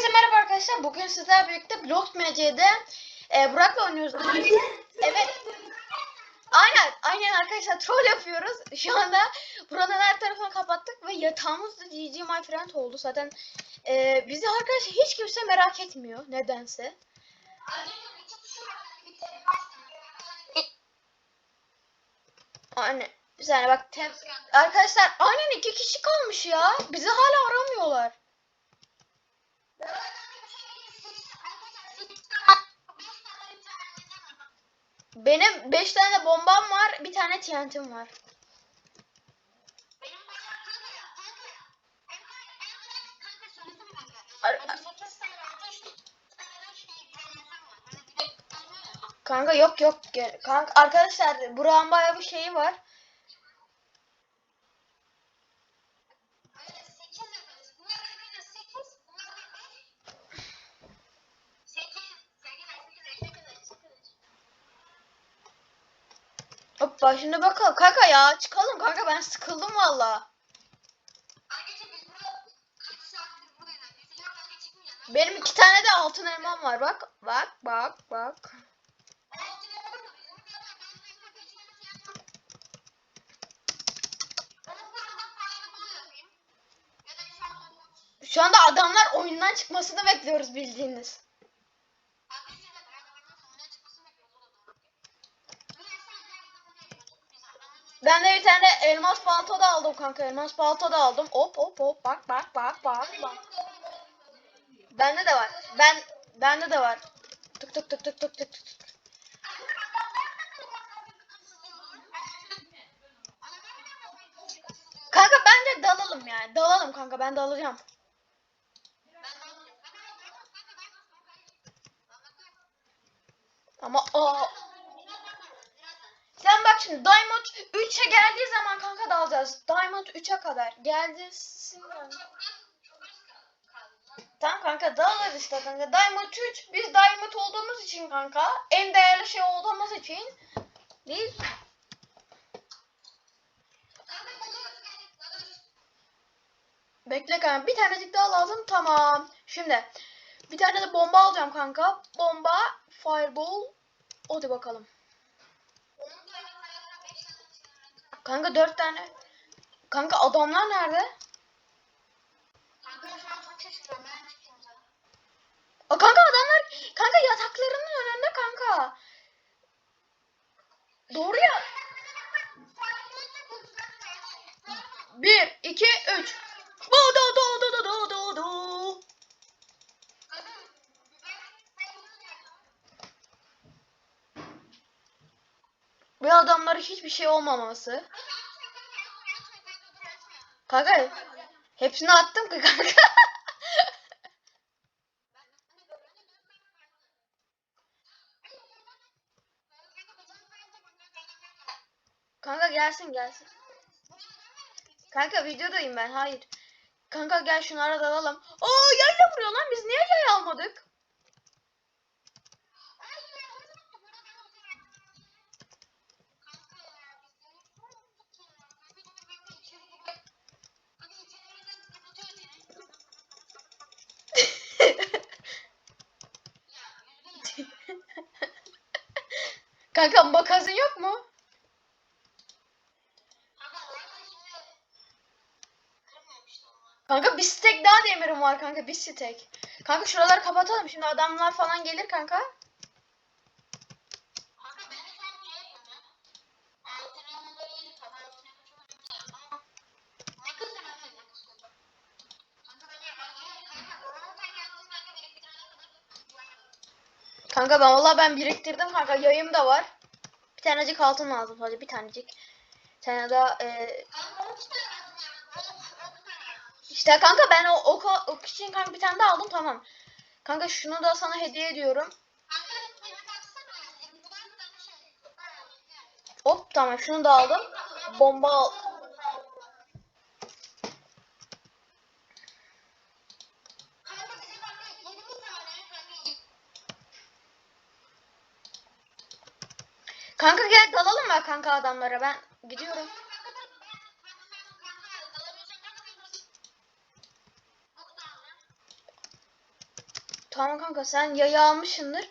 Herkese merhaba arkadaşlar. Bugün sizlerle birlikte Blox MC'de e, Burak'la oynuyoruz. Evet. Aynen, aynen arkadaşlar troll yapıyoruz. Şu anda buranın her tarafını kapattık ve yatağımız da GG My Friend oldu. Zaten e, bizi arkadaşlar hiç kimse merak etmiyor nedense. Aynen. Bir saniye bak. Arkadaşlar aynen iki kişi kalmış ya. Bizi hala aramıyorlar. Benim 5 tane bombam var, bir tane TNT'm var. Ar- Kanka yok yok. Kanka arkadaşlar Burak'ın bayağı bir şeyi var. Şimdi bakalım. Kanka ya çıkalım kanka ben sıkıldım valla. Benim iki tane de altın elmam var bak. Bak bak bak. Şu anda adamlar oyundan çıkmasını bekliyoruz bildiğiniz. Ben de bir tane elmas palto da aldım kanka. Elmas palto da aldım. Hop hop hop bak bak bak bak bak. Bende de var. Ben bende de var. Tık tık tık tık tık tık tık. Kanka bence dalalım yani. Dalalım kanka ben dalacağım. Ama aa. Bak şimdi Diamond 3'e geldiği zaman kanka dalacağız. Diamond 3'e kadar. Geldisin. Tamam kanka dağılır işte kanka. Diamond 3 biz Diamond olduğumuz için kanka. En değerli şey olduğumuz için. Biz Bekle kanka. Bir tanecik daha lazım. Tamam. Şimdi bir tane de bomba alacağım kanka. Bomba, fireball. Hadi bakalım. Kanka dört tane. Kanka adamlar nerede? Aa, kanka adamlar kanka yataklarının önünde kanka. Doğru ya. Bir, iki, üç. Hiçbir şey olmaması. Kanka hepsini attım ki kanka. kanka gelsin gelsin. Kanka videodayım ben hayır. Kanka gel şunlara dalalım. Aa yayla vuruyor lan biz niye yay almadık? Kanka makasın yok mu? Kanka bir stek daha demirim var kanka bir stek. Kanka şuraları kapatalım şimdi adamlar falan gelir kanka. Kanka ben valla ben biriktirdim kanka yayım da var. Bir tanecik altın lazım sadece bir tanecik. Tane daha e, işte kanka ben o ok, ok için kanka bir tane daha aldım tamam. Kanka şunu da sana hediye ediyorum. Hop tamam şunu da aldım. Bomba Kanka gel dalalım mı kanka adamlara ben gidiyorum. Tamam kanka sen yayı almışsındır.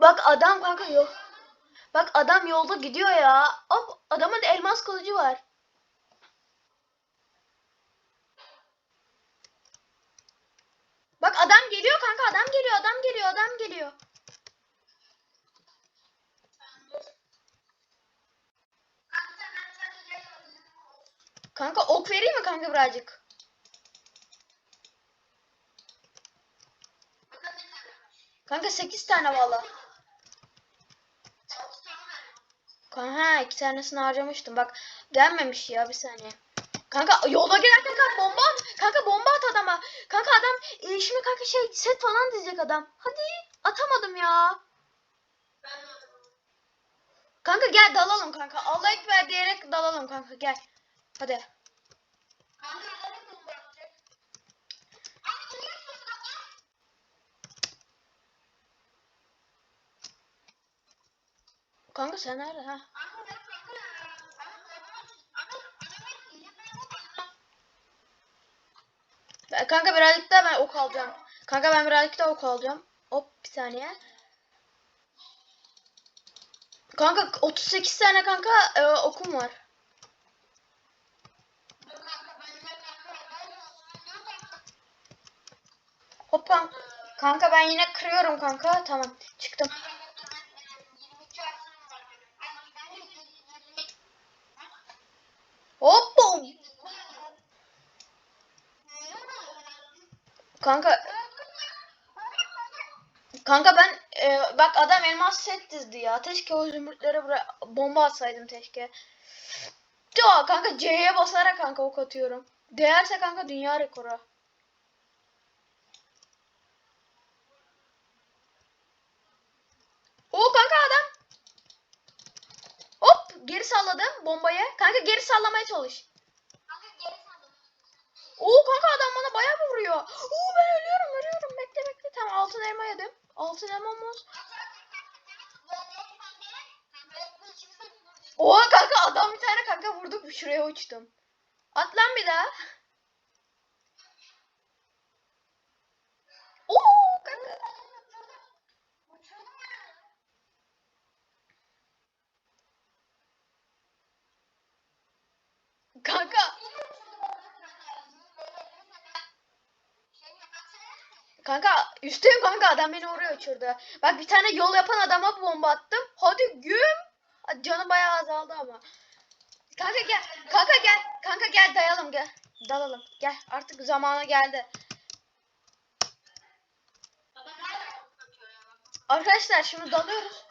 Bak adam kanka yok. Bak adam yolda gidiyor ya. Hop adamın elmas kılıcı var. Bak adam geliyor kanka adam geliyor adam geliyor. Kanka ok vereyim mi kanka birazcık? Kanka 8 tane valla. Kanka iki tanesini harcamıştım. Bak gelmemiş ya bir saniye. Kanka yolda giderken kanka bomba at. Kanka bomba at adama. Kanka adam e, şimdi kanka şey set falan diyecek adam. Hadi atamadım ya. Kanka gel dalalım kanka. Allah ekber diyerek dalalım kanka gel. Hadi. Kanka sen nerede ha? Kanka birazcık ben ok alacağım. Kanka ben birazcık daha ok alacağım. Hop bir saniye. Kanka 38 tane kanka e, okum var. Hop kanka. Kanka ben yine kırıyorum kanka. Tamam çıktım. Kanka kanka ben e, bak adam elmas set dizdi ya. Keşke o zümrütlere buraya bomba atsaydım keşke. Ya kanka C'ye basarak kanka ok atıyorum. Değerse kanka dünya rekoru. O kanka adam. Hop geri salladım bombayı. Kanka geri sallamaya çalış. Oo kanka adam bana bayağı vuruyor. Oo ben ölüyorum ölüyorum. Bekle bekle. Tamam altın elma yedim. Altın elmam olsun. Oha kanka adam bir tane kanka vurdu. Şuraya uçtum. At lan bir daha. Oo kanka. Kanka. Kanka üstteyim kanka adam beni oraya uçurdu. Bak bir tane yol yapan adama bomba attım. Hadi güm. Canı bayağı azaldı ama. Kanka gel. Kanka gel. Kanka gel dayalım gel. Dalalım. Gel artık zamanı geldi. Arkadaşlar şimdi dalıyoruz.